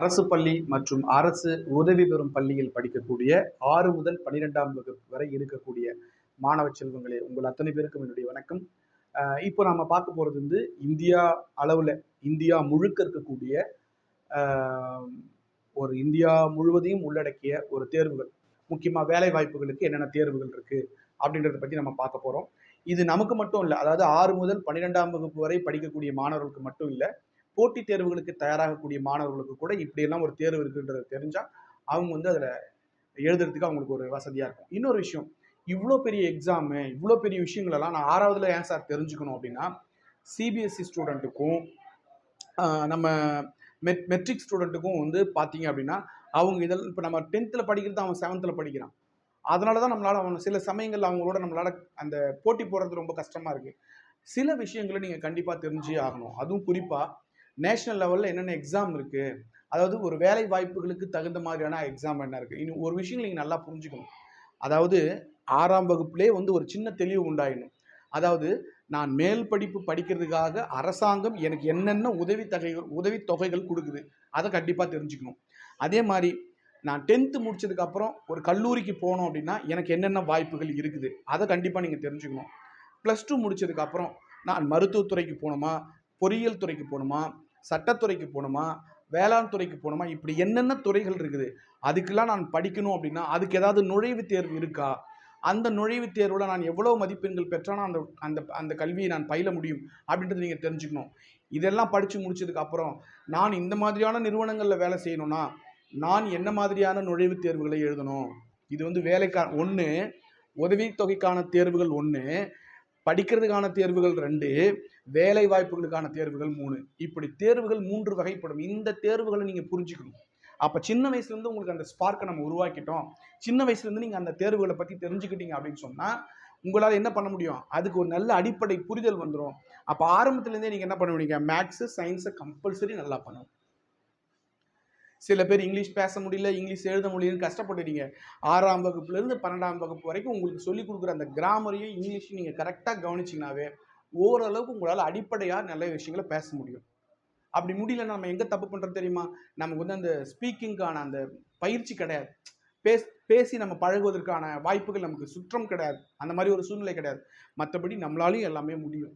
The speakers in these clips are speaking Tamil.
அரசு பள்ளி மற்றும் அரசு உதவி பெறும் பள்ளியில் படிக்கக்கூடிய ஆறு முதல் பன்னிரெண்டாம் வகுப்பு வரை இருக்கக்கூடிய மாணவ செல்வங்களே உங்கள் அத்தனை பேருக்கும் என்னுடைய வணக்கம். இப்போ நாம் பார்க்க போகிறது வந்து இந்தியா அளவில் இந்தியா முழுக்க இருக்கக்கூடிய ஒரு இந்தியா முழுவதையும் உள்ளடக்கிய ஒரு தேர்வுகள். முக்கியமாக வேலை வாய்ப்புகளுக்கு என்னென்ன தேர்வுகள் இருக்குது அப்படின்றத பற்றி நம்ம பார்க்க போகிறோம் இது நமக்கு மட்டும் இல்லை அதாவது ஆறு முதல் பன்னிரெண்டாம் வகுப்பு வரை படிக்கக்கூடிய மாணவர்களுக்கு மட்டும் இல்லை போட்டித் தேர்வுகளுக்கு தயாராகக்கூடிய மாணவர்களுக்கு கூட இப்படியெல்லாம் ஒரு தேர்வு இருக்குன்றது தெரிஞ்சால் அவங்க வந்து அதில் எழுதுறதுக்கு அவங்களுக்கு ஒரு வசதியாக இருக்கும். இன்னொரு விஷயம் இவ்வளோ பெரிய எக்ஸாமு இவ்வளோ பெரிய விஷயங்களெல்லாம் நான் ஆறாவதுல ஏன் சார் தெரிஞ்சுக்கணும் அப்படின்னா சிபிஎஸ்சி ஸ்டூடெண்ட்டுக்கும் நம்ம மெட் மெட்ரிக் ஸ்டூடெண்ட்டுக்கும் வந்து பார்த்தீங்க அப்படின்னா அவங்க இதெல்லாம் இப்போ நம்ம டென்த்தில் படிக்கிறது அவன் செவன்த்தில் படிக்கிறான். அதனால தான் நம்மளால் அவன் சில சமயங்களில் அவங்களோட நம்மளால் அந்த போட்டி போடுறது ரொம்ப கஷ்டமாக இருக்குது சில விஷயங்களை நீங்கள் கண்டிப்பாக தெரிஞ்சே ஆகணும். அதுவும் குறிப்பாக நேஷனல் லெவலில் என்னென்ன எக்ஸாம் இருக்குது அதாவது ஒரு வேலை வாய்ப்புகளுக்கு தகுந்த மாதிரியான எக்ஸாம் என்ன இருக்குது இன்னும் ஒரு விஷயம் நீங்கள் நல்லா புரிஞ்சுக்கணும். அதாவது ஆறாம் வகுப்புலேயே வந்து ஒரு சின்ன தெளிவு உண்டாயிடணும். அதாவது நான் மேல் படிப்பு படிக்கிறதுக்காக அரசாங்கம் எனக்கு என்னென்ன உதவி தொகைகள் உதவி தொகைகள் கொடுக்குது அதை கண்டிப்பாக தெரிஞ்சுக்கணும். அதே மாதிரி நான் டென்த்து முடிச்சதுக்கப்புறம் ஒரு கல்லூரிக்கு போனோம் அப்படின்னா எனக்கு என்னென்ன வாய்ப்புகள் இருக்குது? அதை கண்டிப்பாக நீங்கள் தெரிஞ்சுக்கணும். ப்ளஸ் டூ முடித்ததுக்கப்புறம் நான் மருத்துவத்துறைக்கு போகணுமா? பொறியியல் துறைக்கு போகணுமா? சட்டத்துறைக்கு போகணுமா? வேளாண் துறைக்கு போகணுமா? இப்படி என்னென்ன துறைகள் இருக்குது? அதுக்கெல்லாம் நான் படிக்கணும் அப்படின்னா அதுக்கு ஏதாவது நுழைவுத் தேர்வு இருக்கா? அந்த நுழைவுத் தேர்வில் நான் எவ்வளோ மதிப்பெண்கள் பெற்றாலும் அந்த அந்த அந்த கல்வியை நான் பயில முடியும் அப்படின்றத நீங்கள் தெரிஞ்சுக்கணும். இதெல்லாம் படித்து முடிச்சதுக்கப்புறம் நான் இந்த மாதிரியான நிறுவனங்களில் வேலை செய்யணும்னா நான் என்ன மாதிரியான நுழைவுத் தேர்வுகளை எழுதணும்? இது வந்து வேலைக்கா ஒன்று உதவித்தொகைக்கான தேர்வுகள் ஒன்று படிக்கிறதுக்கான தேர்வுகள் ரெண்டு வேலை வாய்ப்புகளுக்கான தேர்வுகள் மூணு. இப்படி தேர்வுகள் மூன்று வகைப்படும். இந்த தேர்வுகளை நீங்கள் புரிஞ்சுக்கணும். அப்போ சின்ன வயசுலேருந்து உங்களுக்கு அந்த ஸ்பார்க்கை நம்ம உருவாக்கிட்டோம். சின்ன வயசுலேருந்து நீங்கள் அந்த தேர்வுகளை பற்றி தெரிஞ்சுக்கிட்டீங்க அப்படின்னு சொன்னால் உங்களால் என்ன பண்ண முடியும்? அதுக்கு ஒரு நல்ல அடிப்படை புரிதல் வந்துடும் அப்போ ஆரம்பத்துலேருந்தே நீங்கள் என்ன பண்ணுவீங்க? மேக்ஸு சயின்ஸை கம்பல்சரி நல்லா பண்ணணும். சில பேர் இங்கிலீஷ் பேச முடியல இங்கிலீஷ் எழுத முடியலன்னு கஷ்டப்படுறீங்க ஆறாம் வகுப்புலேருந்து பன்னெண்டாம் வகுப்பு வரைக்கும் உங்களுக்கு சொல்லிக் கொடுக்குற அந்த கிராமரையும் இங்கிலீஷையும் நீங்கள் கரெக்டாக கவனிச்சிங்கனாவே ஓரளவுக்கு உங்களால் அடிப்படையாக நல்ல விஷயங்களை பேச முடியும். அப்படி முடியலன்னா நம்ம எங்கே தப்பு பண்ணுறது தெரியுமா? நமக்கு வந்து அந்த ஸ்பீக்கிங்க்கான அந்த பயிற்சி கிடையாது. பேஸ் பேசி நம்ம பழகுவதற்கான வாய்ப்புகள் நமக்கு சுற்றம் கிடையாது. அந்த மாதிரி ஒரு சூழ்நிலை கிடையாது. மற்றபடி நம்மளாலையும் எல்லாமே முடியும்.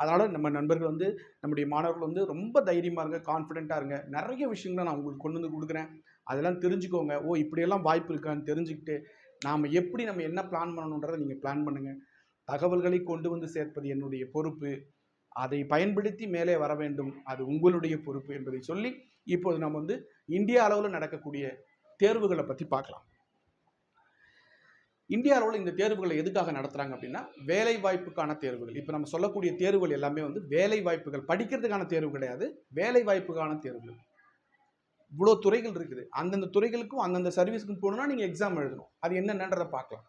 அதனால் நம்ம நண்பர்கள் வந்து நம்முடைய மாணவர்கள் வந்து ரொம்ப தைரியமாக இருங்க கான்ஃபிடென்ட்டாக இருங்க. நிறைய விஷயங்களை நான் உங்களுக்கு கொண்டு வந்து கொடுக்குறேன். அதெல்லாம் தெரிஞ்சுக்கோங்க. ஓ இப்படியெல்லாம் வாய்ப்பு இருக்கான்னு தெரிஞ்சுக்கிட்டு நாம் எப்படி நம்ம என்ன பிளான் பண்ணணுன்றதை நீங்கள் பிளான் பண்ணுங்கள் தகவல்களை கொண்டு வந்து சேர்ப்பது என்னுடைய பொறுப்பு. அதை பயன்படுத்தி மேலே வர வேண்டும். அது உங்களுடைய பொறுப்பு என்பதை சொல்லி இப்போது நம்ம வந்து இந்தியா அளவில் நடக்கக்கூடிய தேர்வுகளை பற்றி பார்க்கலாம். இந்தியாவில் இந்த தேர்வுகளை எதுக்காக நடத்துகிறாங்க அப்படின்னா வேலை வாய்ப்புக்கான தேர்வுகள். இப்போ நம்ம சொல்லக்கூடிய தேர்வுகள் எல்லாமே வந்து வேலை வாய்ப்புகள் படிக்கிறதுக்கான தேர்வு கிடையாது வேலை வாய்ப்புக்கான தேர்வுகள். இவ்வளோ துறைகள் இருக்குது. அந்தந்த துறைகளுக்கும் அந்தந்த சர்வீஸுக்கும் போகணும்னா நீங்கள் எக்ஸாம் எழுதணும். அது என்னென்னன்றதை பார்க்கலாம்.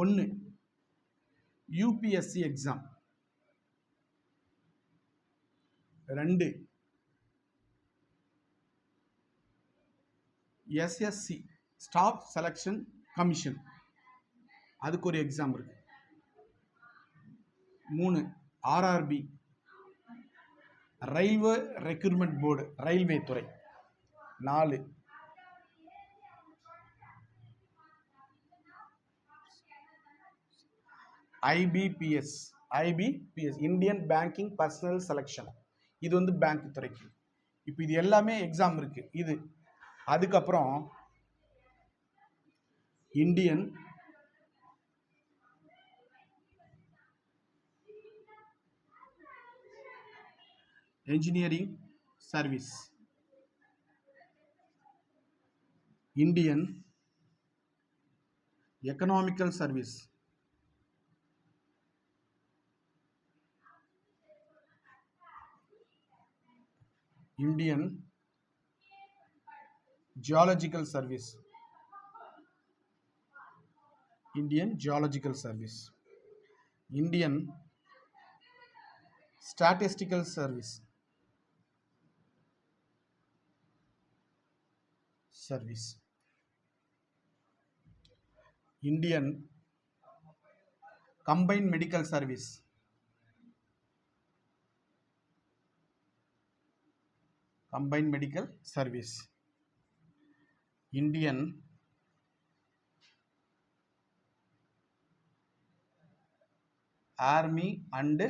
ஒன்று யூபிஎஸ்சி எக்ஸாம் ரெண்டு எஸ்எஸ்சி ஸ்டாஃப் செலெக்ஷன் கமிஷன். அதுக்கு ஒரு எக்ஸாம் இருக்கு. மூணு RRB railway recruitment board railway துறை. நாலு IBPS IBPS Indian banking personnel selection இது வந்து பேங்க் துறைக்கு. இப்போ இது எல்லாமே எக்ஸாம் இருக்குது இது அதுக்கப்புறம் Indian engineering service. Indian economical service. Indian geological service. Indian geological service Indian statistical service service Indian combined medical service combined medical service Indian army and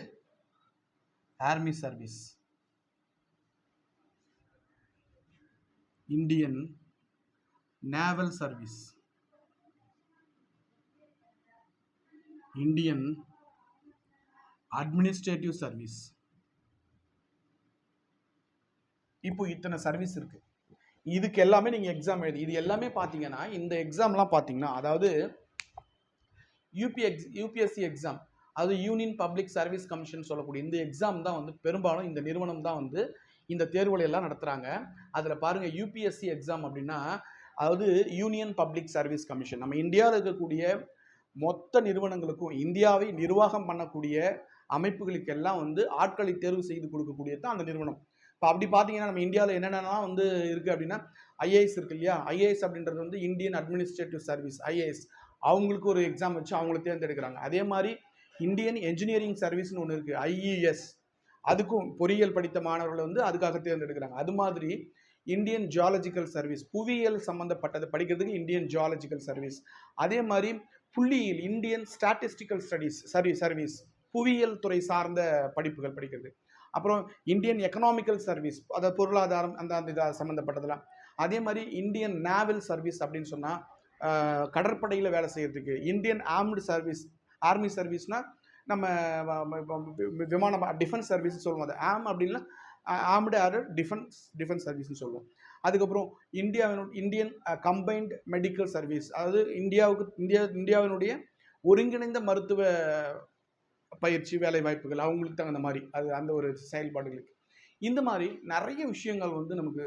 army service Indian naval service Indian administrative service இப்போ இத்தனை சர்வீஸ் இருக்கு. இதுக்கு எல்லாமே நீங்க எக்ஸாம் எழுதி இது எல்லாமே பார்த்தீங்கன்னா இந்த எக்ஸாம்லாம் பார்த்தீங்கன்னா அதாவது யூபிஎக்ஸ் யூபிஎஸ்சி எக்ஸாம் அது யூனியன் பப்ளிக் சர்வீஸ் கமிஷன் சொல்லக்கூடிய இந்த எக்ஸாம் தான் வந்து பெரும்பாலும் இந்த நிறுவனம் தான் வந்து இந்த தேர்வுகளை எல்லாம் நடத்துகிறாங்க அதில் பாருங்கள் யூபிஎஸ்சி எக்ஸாம் அப்படின்னா அதாவது யூனியன் பப்ளிக் சர்வீஸ் கமிஷன் நம்ம இந்தியாவில் இருக்கக்கூடிய மொத்த நிறுவனங்களுக்கும் இந்தியாவை நிர்வாகம் பண்ணக்கூடிய அமைப்புகளுக்கெல்லாம் வந்து ஆட்களை தேர்வு செய்து கொடுக்கக்கூடியது தான் அந்த நிறுவனம். இப்போ அப்படி பார்த்தீங்கன்னா நம்ம இந்தியாவில் என்னென்னலாம் வந்து இருக்குது அப்படின்னா ஐஏஎஸ் இருக்கு இல்லையா? ஐஏஎஸ் அப்படின்றது வந்து இந்தியன் அட்மினிஸ்ட்ரேட்டிவ் சர்வீஸ் ஐஏஎஸ் அவங்களுக்கு ஒரு எக்ஸாம் வச்சு அவங்கள தேர்ந்தெடுக்கிறாங்க. அதே மாதிரி இந்தியன் என்ஜினியரிங் சர்வீஸ்னு ஒன்று இருக்குது ஐஇஎஸ் அதுக்கும் பொறியியல் படித்த மாணவர்களை வந்து அதுக்காக தேர்ந்தெடுக்கிறாங்க. அது மாதிரி இந்தியன் ஜியாலஜிக்கல் சர்வீஸ் புவியியல் சம்மந்தப்பட்டதை படிக்கிறதுக்கு இந்தியன் ஜியாலஜிக்கல் சர்வீஸ் அதே மாதிரி புள்ளியியல் Indian statistical studies service service புவியியல் துறை சார்ந்த படிப்புகள் படிக்கிறது. அப்புறம் இந்தியன் எக்கனாமிக்கல் சர்வீஸ் அதாவது பொருளாதாரம் அந்த அந்த இதாக சம்மந்தப்பட்டதெல்லாம் அதே மாதிரி இந்தியன் நேவல் சர்வீஸ் அப்படின்னு சொன்னால் கடற்படையில் வேலை செய்கிறதுக்கு இந்தியன் ஆர்ம்டு சர்வீஸ் ஆர்மி சர்வீஸ்னால் நம்ம விமானம் விமான டிஃபென்ஸ் சர்வீஸ் சொல்லுவோம். அது ஆம் அப்படின்னா ஆம்டு ஆர் டிஃபென்ஸ் டிஃபென்ஸ் சர்வீஸ்னு சொல்லுவோம். அதுக்கப்புறம் இந்தியாவினு இந்தியன் கம்பைன்ட் மெடிக்கல் சர்வீஸ் அதாவது இந்தியாவுக்கு இந்தியா இந்தியாவினுடைய ஒருங்கிணைந்த மருத்துவ பயிற்சி வேலை வாய்ப்புகள் அவங்களுக்கு தகுந்த மாதிரி. அது அந்த ஒரு செயல்பாடுகளுக்கு. இந்த மாதிரி நிறைய விஷயங்கள் வந்து நமக்கு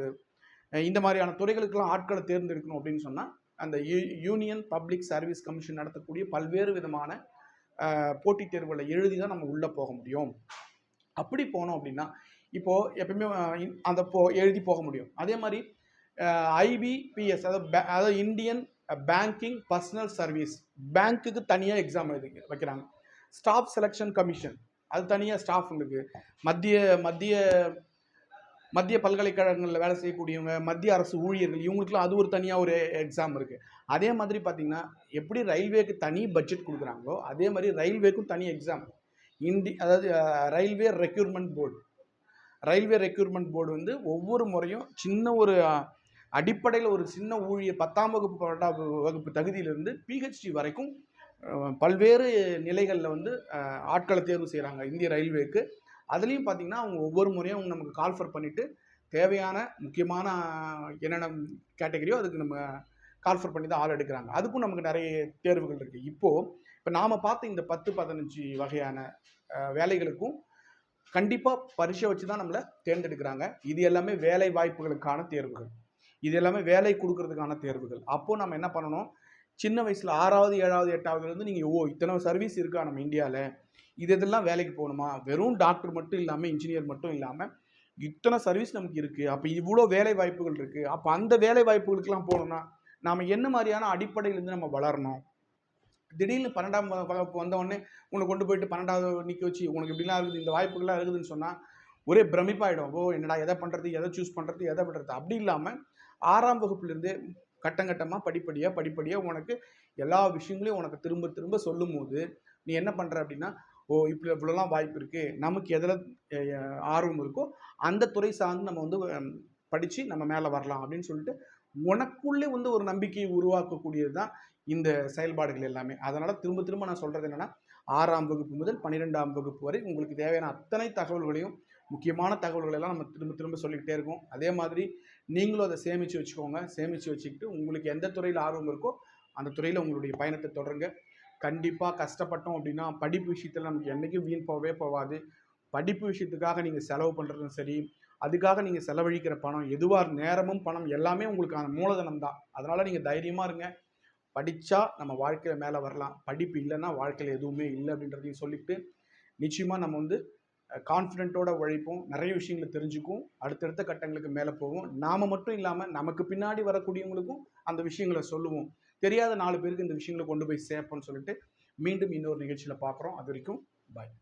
இந்த மாதிரியான துறைகளுக்கெல்லாம் ஆட்களை தேர்ந்தெடுக்கணும் அப்படின்னு சொன்னால் அந்த you- union public service commission நடத்தக்கூடிய பல்வேறு விதமான போட்டித் தேர்வுகளில் எழுதி தான் நம்ம உள்ளே போக முடியும். அப்படி போனோம் அப்படின்னா இப்போது எப்பயுமே அந்த போ எழுதி போக முடியும். அதே மாதிரி ஐபிபிஎஸ் அதாவது பே- அதாவது இந்தியன் பேங்கிங் பர்சனல் சர்வீஸ் பேங்க்குக்கு தனியாக எக்ஸாம் எழுதி வைக்கிறாங்க. ஸ்டாஃப் செலெக்ஷன் கமிஷன் அது தனியாக ஸ்டாஃப்ங்களுக்கு மத்திய மத்திய மத்திய பல்கலைக்கழகங்களில் வேலை செய்யக்கூடியவங்க மத்திய அரசு ஊழியர்கள் இவங்களுக்குலாம் அது ஒரு தனியாக ஒரு எக்ஸாம் இருக்குது அதே மாதிரி பார்த்திங்கன்னா எப்படி ரயில்வேக்கு தனி பட்ஜெட் கொடுக்குறாங்களோ அதே மாதிரி ரயில்வேக்கும் தனி எக்ஸாம் இந்தி அதாவது railway requirement board railway requirement board வந்து ஒவ்வொரு முறையும் சின்ன ஒரு அடிப்படையில் ஒரு சின்ன ஊழியர் பத்தாம் வகுப்பு பன்னெண்டாம் வகுப்பு தகுதியிலிருந்து பிஹெச்டி வரைக்கும் பல்வேறு நிலைகளில் வந்து ஆட்களை தேர்வு செய்கிறாங்க இந்திய ரயில்வேக்கு. அதுலேயும் பார்த்தீங்கன்னா அவங்க ஒவ்வொரு முறையும் அவங்க நமக்கு கால்ஃபர் பண்ணிவிட்டு தேவையான முக்கியமான என்னென்ன கேட்டகரியோ அதுக்கு நம்ம கால்ஃபர் பண்ணி தான் ஆள் எடுக்கிறாங்க. அதுக்கும் நமக்கு நிறைய தேர்வுகள் இருக்குது இப்போது இப்போ நாம் பார்த்த இந்த பத்து பதினஞ்சு வகையான வேலைகளுக்கும் கண்டிப்பாக பரிசை வச்சு தான் நம்மளை தேர்ந்தெடுக்கிறாங்க. இது எல்லாமே வேலை வாய்ப்புகளுக்கான தேர்வுகள். இது எல்லாமே வேலை கொடுக்கறதுக்கான தேர்வுகள். அப்போது நம்ம என்ன பண்ணணும்? சின்ன வயசில் ஆறாவது ஏழாவது எட்டாவதுலேருந்து நீங்கள் ஓ இத்தனை சர்வீஸ் இருக்கா நம்ம இந்தியாவில் இது இதெல்லாம் வேலைக்கு போகணுமா? வெறும் டாக்டர் மட்டும் இல்லாமல் இன்ஜினியர் மட்டும் இல்லாமல் இத்தனை சர்வீஸ் நமக்கு இருக்குது அப்போ இவ்வளோ வேலை வாய்ப்புகள் இருக்குது அப்போ அந்த வேலை வாய்ப்புகளுக்கெல்லாம் போகணும்னா நாம் என்ன மாதிரியான அடிப்படையிலேருந்து நம்ம வளரணும்? திடீர்னு பன்னெண்டாம் வகுப்பு வந்தவொடனே உன்னை கொண்டு போயிட்டு பன்னெண்டாவது நிற்க வச்சு உனக்கு இப்படிலாம் இருக்குது இந்த வாய்ப்புகள்லாம் இருக்குதுன்னு சொன்னால் ஒரே பிரமிப்பாயிடும். ஓ என்னடா எதை பண்ணுறது எதை சூஸ் பண்ணுறது எதை பண்ணுறது அப்படி இல்லாமல் ஆறாம் வகுப்புலேருந்தே கட்டங்கட்டமாக படிப்படியாக படிப்படியாக உனக்கு எல்லா விஷயங்களையும் உனக்கு திரும்ப திரும்ப சொல்லும் போது நீ என்ன பண்ணுற அப்படின்னா ஓ இப்படி இவ்வளோலாம் வாய்ப்பு இருக்குது நமக்கு எதில் ஆர்வம் இருக்கோ அந்த துறை சார்ந்து நம்ம வந்து படித்து நம்ம மேலே வரலாம் அப்படின்னு சொல்லிட்டு உனக்குள்ளே வந்து ஒரு நம்பிக்கையை உருவாக்கக்கூடியது தான் இந்த செயல்பாடுகள் எல்லாமே. அதனால் திரும்ப திரும்ப நான் சொல்கிறது என்னென்னா ஆறாம் வகுப்பு முதல் பன்னிரெண்டாம் வகுப்பு வரை உங்களுக்கு தேவையான அத்தனை தகவல்களையும் முக்கியமான தகவல்களெல்லாம் நம்ம திரும்ப திரும்ப சொல்லிக்கிட்டே இருக்கோம். அதே மாதிரி நீங்களும் அதை சேமித்து வச்சுக்கோங்க. சேமித்து வச்சுக்கிட்டு உங்களுக்கு எந்த துறையில் ஆர்வம் இருக்கோ அந்த துறையில் உங்களுடைய பயணத்தை தொடருங்க. கண்டிப்பாக கஷ்டப்பட்டோம் அப்படின்னா படிப்பு விஷயத்தில் நமக்கு என்றைக்கும் வீண் போகவே போகாது. படிப்பு விஷயத்துக்காக நீங்கள் செலவு பண்ணுறதும் சரி அதுக்காக நீங்கள் செலவழிக்கிற பணம் எதுவாக நேரமும் பணம் எல்லாமே உங்களுக்கான மூலதனம் தான். அதனால் நீங்கள் தைரியமாக இருங்க. படித்தா நம்ம வாழ்க்கையில் மேலே வரலாம். படிப்பு இல்லைன்னா வாழ்க்கையில் எதுவுமே இல்லை அப்படின்றதையும் சொல்லிட்டு நிச்சயமாக நம்ம வந்து கான்ஃபிடென்ட்டோட உழைப்போம். நிறைய விஷயங்களை தெரிஞ்சுக்கும் அடுத்தடுத்த கட்டங்களுக்கு மேலே போவோம். நாம் மட்டும் இல்லாமல் நமக்கு பின்னாடி வரக்கூடியவங்களுக்கும் அந்த விஷயங்களை சொல்லுவோம். தெரியாத நாலு பேருக்கு இந்த விஷயங்களை கொண்டு போய் சேர்ப்போம்னு சொல்லிட்டு மீண்டும் இன்னொரு நிகழ்ச்சியில் பார்க்குறோம். அது வரைக்கும் பாய்